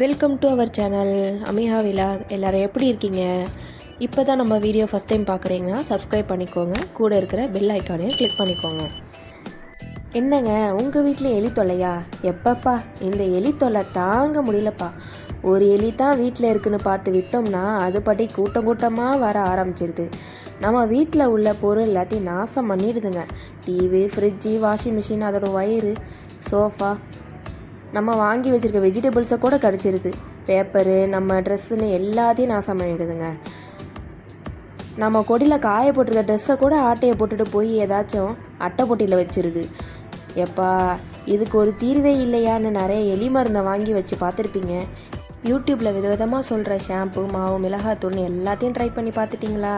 Welcome to our channel அமிஹா விழா எல்லோரும் எப்படி இருக்கீங்க? இப்போ தான் நம்ம வீடியோ ஃபஸ்ட் டைம் பார்க்குறீங்கன்னா சப்ஸ்கிரைப் பண்ணிக்கோங்க. கூட இருக்கிற பெல் ஐக்கானையும் கிளிக் பண்ணிக்கோங்க. என்னங்க உங்கள் வீட்டில் எலி தொல்லையா? எப்பப்பா இந்த எலி தொல்லை தாங்க முடியலப்பா. ஒரு எலி தான் வீட்டில் இருக்குன்னு பார்த்து விட்டோம்னா அது படி கூட்டம் கூட்டமாக வர ஆரம்பிச்சிருது. நம்ம வீட்டில் உள்ள பொருள் எல்லாத்தையும் நாசம் பண்ணிடுதுங்க. டிவி ஃப்ரிட்ஜு வாஷிங் மிஷின் அதோட ஒயரு சோஃபா நம்ம வாங்கி வச்சிருக்க வெஜிடபிள்ஸை கூட கடிச்சிருது. பேப்பரு நம்ம ட்ரெஸ்ஸுன்னு எல்லாத்தையும் நாசம் பண்ணிடுதுங்க. நம்ம கொடியில் காய போட்டிருக்க ட்ரெஸ்ஸை கூட ஆட்டையை போட்டுட்டு போய் ஏதாச்சும் அட்டை பொட்டியில் வச்சிருது. எப்பா இதுக்கு ஒரு தீர்வே இல்லையான்னு நிறைய எலி மருந்தை வாங்கி வச்சு பார்த்துருப்பீங்க. யூடியூப்பில் விதவிதமாக சொல்கிற ஷாம்பு மாவு மிளகாத்தூள்னு எல்லாத்தையும் ட்ரை பண்ணி பார்த்துட்டிங்களா?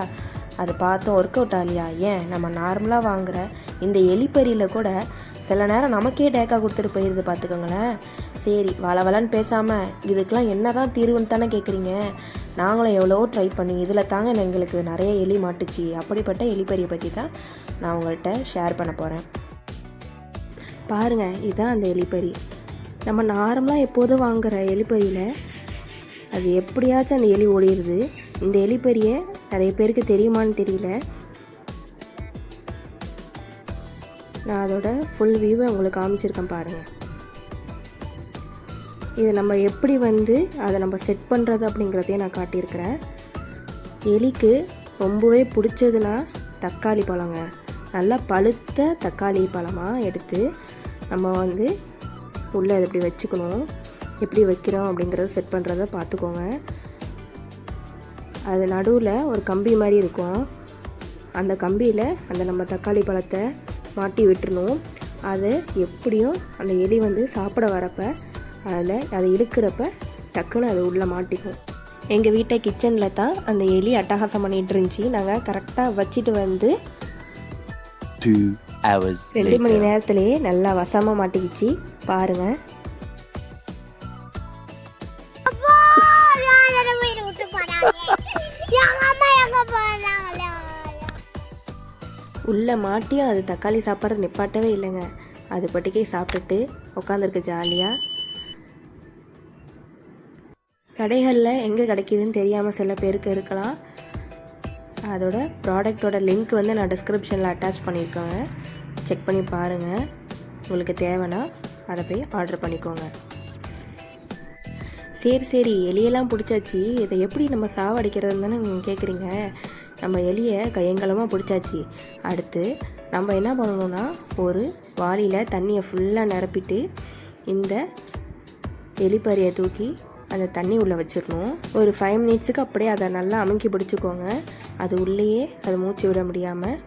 அது பார்த்தோம் ஒர்க் அவுட் ஆலியா ஏன்? நம்ம நார்மலாக வாங்குற இந்த எலிப்பறியில் கூட சில நேரம் நமக்கே டேக்கா கொடுத்துட்டு போயிடுது பார்த்துக்கோங்களேன். சரி வளவலன்னு பேசாமல் இதுக்கெலாம் என்ன தான் தீர்வுன்னு தானே கேட்குறீங்க நாங்களும் எவ்வளவோ ட்ரை பண்ணி இதில் தாங்க எங்களுக்கு நிறைய எலி மாட்டுச்சு. அப்படிப்பட்ட எலிப்பறியை பற்றி தான் நான் உங்கள்கிட்ட ஷேர் பண்ண போகிறேன் பாருங்கள் இதுதான் அந்த எலிப்பறி. நம்ம நார்மலாக எப்போதும் வாங்குற எலிப்பறியில் அது எப்படியாச்சும் அந்த எலி ஓடிடுது இந்த எலிப்பறியை நிறைய பேருக்கு தெரியுமான்னு தெரியல. நான் அதோட ஃபுல் வியூவை உங்களுக்கு காமிச்சிருக்கேன் பாருங்கள் இதை நம்ம எப்படி வந்து அதை நம்ம செட் பண்ணுறது அப்படிங்கிறதையும் நான் காட்டியிருக்கிறேன். எலிக்கு ரொம்பவே பிடிச்சதுன்னா தக்காளி பழங்க. நல்லா பழுத்த தக்காளி பழமாக எடுத்து நம்ம வந்து உள்ளே அதை இப்படி வச்சுக்கணும். எப்படி வைக்கிறோம் அப்படிங்கிறத செட் பண்ணுறத பார்த்துக்கோங்க. அது நடுவில் ஒரு கம்பி மாதிரி இருக்கும். அந்த கம்பியில் அந்த நம்ம தக்காளி பழத்தை மாட்டி விட்டுறணும். அதை எப்படியும் அந்த எலி வந்து சாப்பிட வரப்ப அதில் அதை இழுக்கிறப்ப டக்குன்னு அது உள்ளே மாட்டிக்கும். எங்கள் வீட்டை கிச்சனில் தான் அந்த எலி அட்டகாசம் பண்ணிகிட்டு இருந்துச்சு. நாங்கள் கரெக்டாக வச்சுட்டு வந்து ரெண்டு மணி. நேரத்திலேயே நல்லா வசமாக மாட்டிக்கிச்சு. பாருங்கள் உள்ளே மாட்டியும் அது தக்காளி சாப்பாடு நிப்பாட்டவே இல்லைங்க. அது பட்டிக்கே சாப்பிட்டுட்டு உட்காந்துருக்கு ஜாலியாக கடைகளில் எங்கே கிடைக்குதுன்னு தெரியாமல் சில பேருக்கு இருக்கலாம். அதோட ப்ராடக்டோட லிங்க் வந்து நான் டிஸ்கிரிப்ஷனில் அட்டாச் பண்ணியிருக்கேங்க. செக் பண்ணி பாருங்கள் உங்களுக்கு தேவைன்னா அதை போய் ஆர்டர் பண்ணிக்கோங்க. சரி சரி எலியெல்லாம் பிடிச்சாச்சு. இதை எப்படி நம்ம சாவடிக்கிறதுன்னு தானே நீங்கள் கேட்குறீங்க நம்ம எலியை கையங்கலமாக பிடிச்சாச்சு. அடுத்து நம்ம என்ன பண்ணணும்னா ஒரு வாளியில் தண்ணியை ஃபுல்லாக நிரப்பிட்டு இந்த எலிப்பறியை தூக்கி அந்த தண்ணி உள்ளே வச்சிடணும். ஒரு ஃபைவ் மினிட்ஸுக்கு அப்படியே அதை நல்லா அமுக்கி பிடிச்சிக்கோங்க. அது உள்ளேயே அது மூச்சு விட முடியாமல்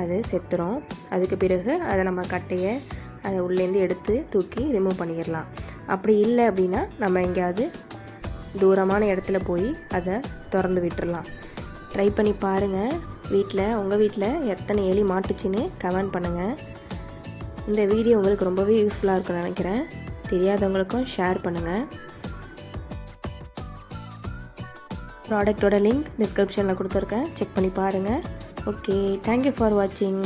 அது செத்துரும். அதுக்கு பிறகு அதை நம்ம கட்டையை அதை உள்ளேருந்து எடுத்து தூக்கி ரிமூவ் பண்ணிடலாம். அப்படி இல்லை அப்படின்னா நம்ம எங்கேயாவது தூரமான இடத்துல போய் அதை திறந்து விட்டுடலாம் ட்ரை பண்ணி பாருங்கள் வீட்டில் உங்கள் வீட்டில் எத்தனை எலி மாட்டுச்சுன்னு கமெண்ட் பண்ணுங்கள் இந்த வீடியோ உங்களுக்கு ரொம்பவே யூஸ்ஃபுல்லாக இருக்கும்னு நினைக்கிறேன். தெரியாதவங்களுக்கும் ஷேர் பண்ணுங்கள் ப்ராடக்டோட லிங்க் டிஸ்கிரிப்ஷனில் கொடுத்துருக்கேன். செக் பண்ணி பாருங்கள் ஓகே தேங்க்யூ ஃபார் வாட்சிங்